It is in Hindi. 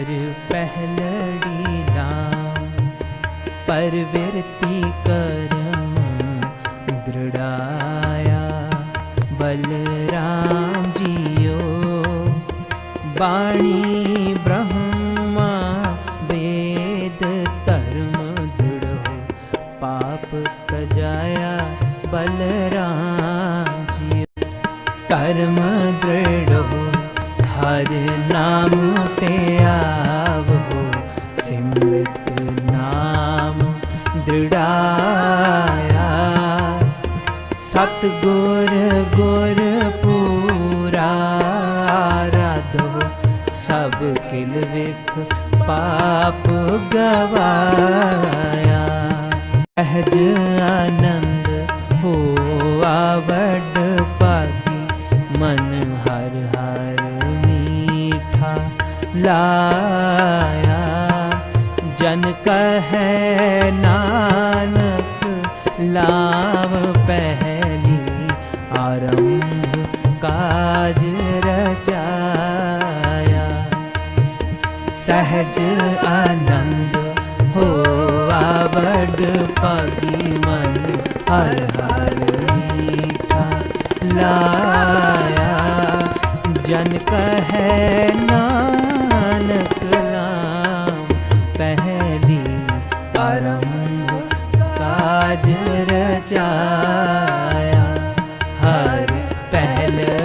हर पहलड़ी नाम परविरति करम दृढ़ाया। बलराम जियो, वाणी ब्रह्मा, वेद धर्म दृढ़ पाप तजाया बलराम जियो, कर्म दृढ़ हर नाम पे दृढ़ाया सतगुर गुर पूरा राधो सब किल विख पाप गवाया सहज आनंद हो आवड पागी मन हर हर मीठा लाया जन कहे नानक लाभ पहली आरंभ काज रचाया। सहज आनंद हो आवड पागी मन हर हर मीठा लाया। जन कहे नानक आरंभ काज रचाया हर पहले